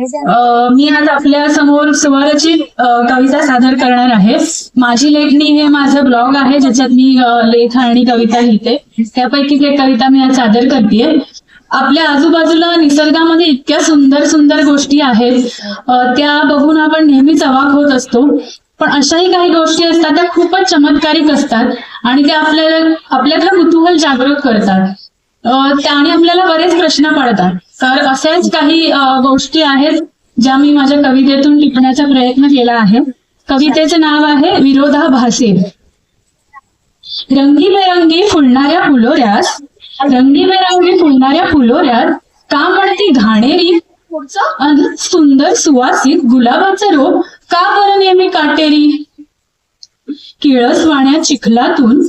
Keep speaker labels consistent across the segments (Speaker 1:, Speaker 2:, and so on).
Speaker 1: मी आज आपल्यासमोर स्वरचित कविता सादर करणार आहे. माझी लेखणी हे माझं ब्लॉग आहे ज्याच्यात मी लेख आणि कविता लिहिते. त्यापैकीच एक कविता मी आज सादर करते आपल्या आजूबाजूला निसर्गामध्ये इतक्या सुंदर सुंदर गोष्टी आहेत. त्या बघून आपण नेहमीच अवाक होत असतो. पण अशाही काही गोष्टी असतात त्या खूपच चमत्कारिक असतात आणि त्या आपल्याला आपल्यातलं कुतूहल जागृत करतात. त्याने आपल्याला बरेच प्रश्न पडतात. तर अशाच काही गोष्टी आहेत ज्या मी माझ्या कवितेतून टिपण्याचा प्रयत्न केला आहे. कवितेचे नाव आहे विरोधाभासी रंगीबेरंगी फुलणाऱ्या फुलोऱ्यास रंगीबेरंगी फुलणाऱ्या फुलोऱ्यात का म्हणती घाणेरी सुंदर सुवासिक गुलाबाचं रोप का बरं नेहमी काटेरी? किळसवाण्या चिखलातून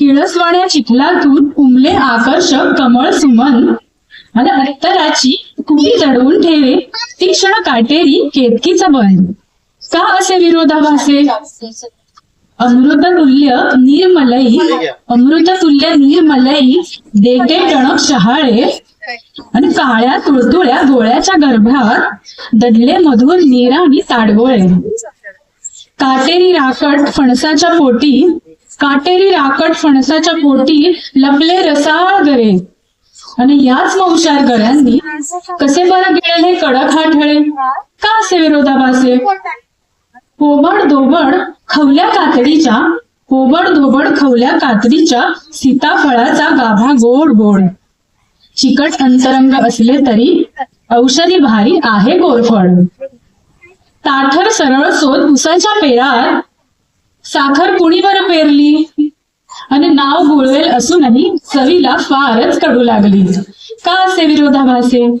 Speaker 1: किळसवाण्या चिखलातून उमले आकर्षक कमळ सुमन. आणि अत्तराची कुणी दडवून ठेवे तीक्ष्ण काटेरी केतकीचा बन का असे विरोधाभासे? अमृततुल्य निर्मलई अमृततुल्य निर्मलई देते टणक शहाळे. आणि काळ्या तुळतुळ्या डोळ्याच्या गर्भात दडले मधुर निरा आणि ताडगोळे. काटेरी राकट फणसाच्या पोटी काटेरी राकट फणसाच्या पोटी लपले रसाळ गरे आणि याच मौशार गऱ्यांनी कसे बरं गेले कडक हाठळे? का असे विरोधाभासे? कोबड दोबड खवल्या कातडीच्या कोबड धोबड खवल्या कातडीच्या सीताफळाचा गाभा गोड गोड. चिकट अंतरंग असले तरी औषधी भारी आहे गोरफळ. ताठर सरळ सोद उसाच्या पेरात साखर कुणी पेरली? आणि नाव गुळवेल असूनही चवीला फारच कडू लागली. का असे विरोधाभासे?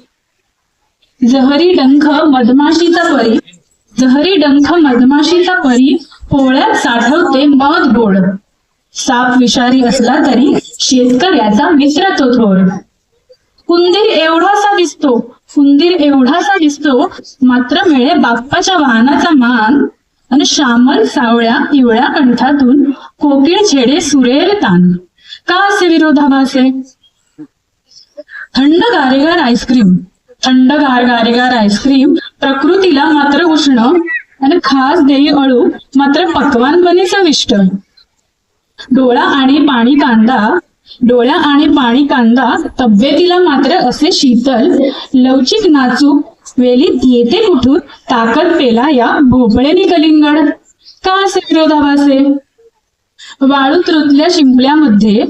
Speaker 1: जहरी डंख मधमाशीचा परी. जहरी डंख मधमाशीचा परी पोळ्यात साठवते मध गोड. साप विषारी असला तरी शेतकऱ्याचा मित्र तो थोर. कुंदीर एवढासा दिसतो कुंदीर एवढासा दिसतो मात्र मिळे बाप्पाच्या वाहनाचा मान. आणि श्यामल सावळ्या पिवळ्या कंठातून कोकिळ छेडे सुरेल तान का असे विरोधाभासे थंड गारेगार आईस्क्रीम. थंड गार गारेगार आईस्क्रीम प्रकृतीला मात्र उष्ण आणि खास देई अळू मात्र पकवान बने चविष्ट. डोळा आणि पाणी कांदा डोळ्या आणि पाणी कांदा तब्येतीला मात्र असे शीतल लवचिक नाचूक वेलीत येते कुठून? ताकद पेला या भोपळेनी कलिंगड. का असे विरोधाभासे वाळूत रुतल्या शिंपल्यामध्ये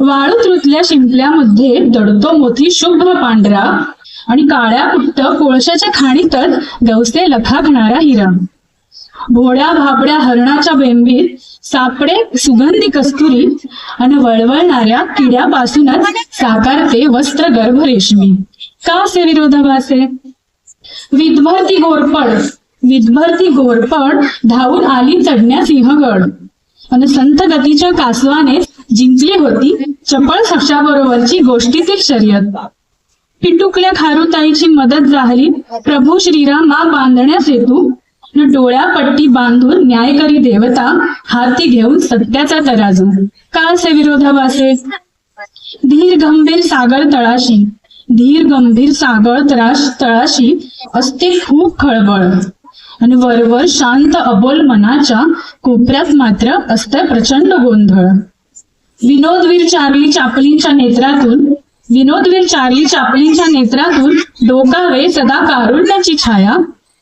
Speaker 1: वाळूत रुतल्या शिंपल्यामध्ये दडतो मोती शुभ्र पांढरा आणि काळ्या पुट्ट कोळशाच्या खाणीतच गवसे लखाकणारा हिरा. भोड्या भाबड्या हरणाच्या बेंबीत सापडे सुगंधी कस्तुरी आणि वळवळणाऱ्या किड्यापासूनच साकारते वस्त्र गर्भ रेशमी. का असे विरोधाभासे विधभरती घोरपड विधभरती घोरपड धावून आली चढण्या सिंहगड. आणि संत गतीच्या कासवाने जिंकली होती चपळ सक्षाबरोबरची गोष्टीतील शर्यत. पिटुकल्या खारुताईची मदत झाली प्रभू श्रीरामा बांधण्यास हेतू डोळ्या पट्टी बांधून न्यायकरी देवता हाती घेऊन सत्याचा तराजू. का असे विरोधाभासे? धीर गंभीर सागर तळाशी. धीर गंभीर सागर तळाश तळाशी असते खूप खळबळ. आणि वरवर शांत अबोल मनाच्या कोपऱ्यात मात्र असते प्रचंड गोंधळ. विनोदवीर चार्ली चापलींच्या नेत्रातून विनोदवीर चार्ली चापलींच्या नेत्रातून डोकावे सदा कारुण्याची छाया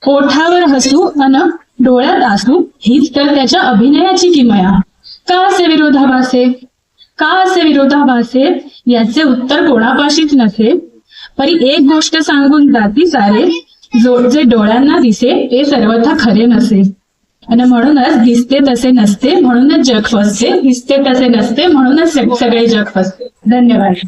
Speaker 1: ओठावर हसू अन डोळ्यात आसू हीच तर त्याच्या अभिनयाची किमया. का असे विरोधाभासे? का असे विरोधाभासे? याचे उत्तर कोणापाशीच नसे. परी एक गोष्ट सांगून जाती सारे जो जे डोळ्यांना दिसे ते सर्वथा खरे नसे आणि म्हणूनच दिसते तसे नसते म्हणूनच जग फसते दिसते तसे नसते म्हणूनच सगळे जग फसते. धन्यवाद.